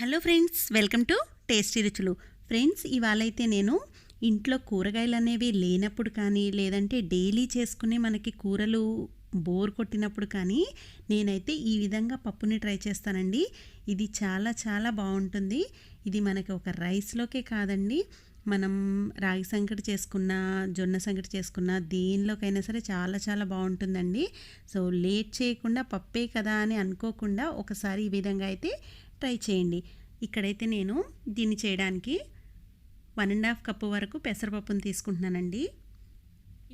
Hello friends welcome to tasty రుచులు. Friends ఇవాళ అయితే నేను ఇంట్లో కూరగాయలు అనేవి లేనప్పుడు కానీ లేదంటే డైలీ చేసుకునే మనకి కూరలు బోర్ కొట్టినప్పుడు కానీ నేనైతే ఈ విధంగా పప్పుని ట్రై చేస్తానండి. ఇది చాలా చాలా బాగుంటుంది. ఇది మనకి ఒక రైస్లోకే కాదండి. మనం రాగి సంకటి చేసుకున్న జొన్న సంకటి చేసుకున్న దేనిలోకైనా సరే చాలా చాలా బాగుంటుందండి. సో లేట్ చేయకుండా పప్పే కదా అని అనుకోకుండా ఒకసారి ఈ విధంగా అయితే ట్రై చేయండి. ఇక్కడైతే నేను దీన్ని చేయడానికి వన్ అండ్ హాఫ్ కప్పు వరకు పెసరపప్పును తీసుకుంటున్నానండి.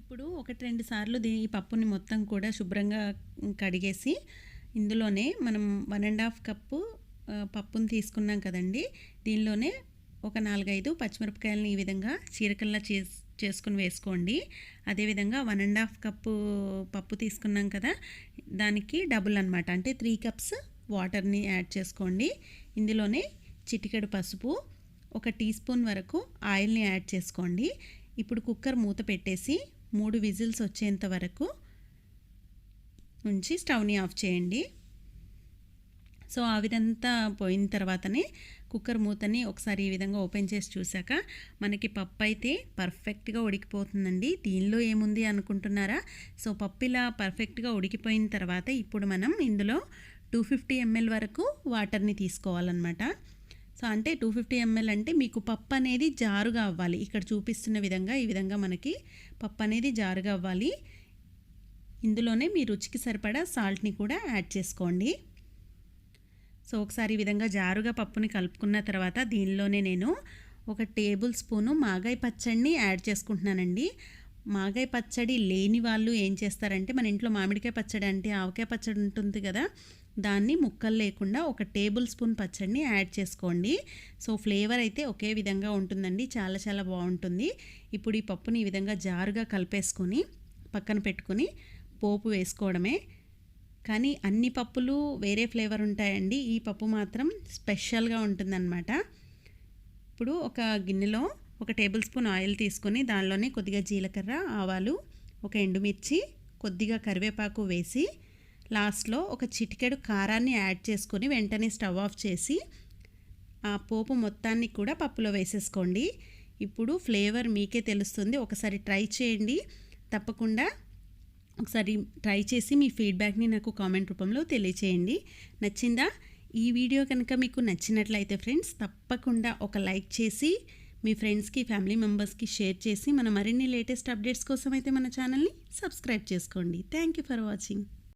ఇప్పుడు ఒకటి రెండు సార్లు దీ ఈ పప్పుని మొత్తం కూడా శుభ్రంగా కడిగేసి ఇందులోనే మనం వన్ అండ్ హాఫ్ కప్పు పప్పును తీసుకున్నాం కదండి. దీనిలోనే ఒక నాలుగైదు పచ్చిమిరపకాయలని ఈ విధంగా చీరకల్లా చేస్ చేసుకుని వేసుకోండి. అదేవిధంగా వన్ అండ్ హాఫ్ కప్పు పప్పు తీసుకున్నాం కదా దానికి డబుల్ అనమాట అంటే త్రీ కప్స్ వాటర్ని యాడ్ చేసుకోండి. ఇందులోనే చిటికెడు పసుపు ఒక టీ స్పూన్ వరకు ఆయిల్ని యాడ్ చేసుకోండి. ఇప్పుడు కుక్కర్ మూత పెట్టేసి మూడు విజిల్స్ వచ్చేంత వరకు ఉంచి స్టవ్ని ఆఫ్ చేయండి. సో ఆ విధంతా పోయిన తర్వాతనే కుక్కర్ మూతని ఒకసారి ఈ విధంగా ఓపెన్ చేసి చూశాక మనకి పప్పు అయితే పర్ఫెక్ట్గా ఉడికిపోతుందండి. దీనిలో ఏముంది అనుకుంటున్నారా? సో పప్పు ఇలా పర్ఫెక్ట్గా ఉడికిపోయిన తర్వాత ఇప్పుడు మనం ఇందులో టూ ఫిఫ్టీ ఎంఎల్ వరకు వాటర్ని తీసుకోవాలన్నమాట. సో అంటే టూ ఫిఫ్టీ ఎంఎల్ అంటే మీకు పప్పు అనేది జారుగా అవ్వాలి. ఇక్కడ చూపిస్తున్న విధంగా ఈ విధంగా మనకి పప్పు అనేది జారుగా అవ్వాలి. ఇందులోనే మీ రుచికి సరిపడా సాల్ట్ని కూడా యాడ్ చేసుకోండి. సో ఒకసారి ఈ విధంగా జారుగా పప్పుని కలుపుకున్న తర్వాత దీనిలోనే నేను ఒక టేబుల్ స్పూను మాగాయ పచ్చడిని యాడ్ చేసుకుంటున్నానండి. మాగాయ పచ్చడి లేని వాళ్ళు ఏం చేస్తారంటే మన ఇంట్లో మామిడికాయ పచ్చడి అంటే ఆవకాయ పచ్చడి ఉంటుంది కదా దాన్ని ముక్కలు లేకుండా ఒక టేబుల్ స్పూన్ పచ్చడిని యాడ్ చేసుకోండి. సో ఫ్లేవర్ అయితే ఒకే విధంగా ఉంటుందండి చాలా చాలా బాగుంటుంది. ఇప్పుడు ఈ పప్పుని ఈ విధంగా జారుగా కలిపేసుకొని పక్కన పెట్టుకొని పోపు వేసుకోవడమే. కానీ అన్ని పప్పులు వేరే ఫ్లేవర్ ఉంటాయండి ఈ పప్పు మాత్రం స్పెషల్గా ఉంటుందన్నమాట. ఇప్పుడు ఒక గిన్నెలో ఒక టేబుల్ స్పూన్ ఆయిల్ తీసుకొని దానిలోనే కొద్దిగా జీలకర్ర ఆవాలు ఒక ఎండుమిర్చి కొద్దిగా కరివేపాకు వేసి లాస్ట్లో ఒక చిటికెడు కారాన్ని యాడ్ చేసుకొని వెంటనే స్టవ్ ఆఫ్ చేసి ఆ పోపు మొత్తాన్ని కూడా పప్పులో వేసేసుకోండి. ఇప్పుడు ఫ్లేవర్ మీకే తెలుస్తుంది. ఒకసారి ట్రై చేయండి. తప్పకుండా ఒకసారి ట్రై చేసి మీ ఫీడ్బ్యాక్ని నాకు కామెంట్ రూపంలో తెలియచేయండి. నచ్చిందా? ఈ వీడియో కనుక మీకు నచ్చినట్లయితే ఫ్రెండ్స్ తప్పకుండా ఒక లైక్ చేసి మీ ఫ్రెండ్స్కి ఫ్యామిలీ మెంబర్స్కి షేర్ చేసి మన మరిన్ని లేటెస్ట్ అప్డేట్స్ కోసం అయితే మన ఛానల్ని సబ్స్క్రైబ్ చేసుకోండి. Thank you for watching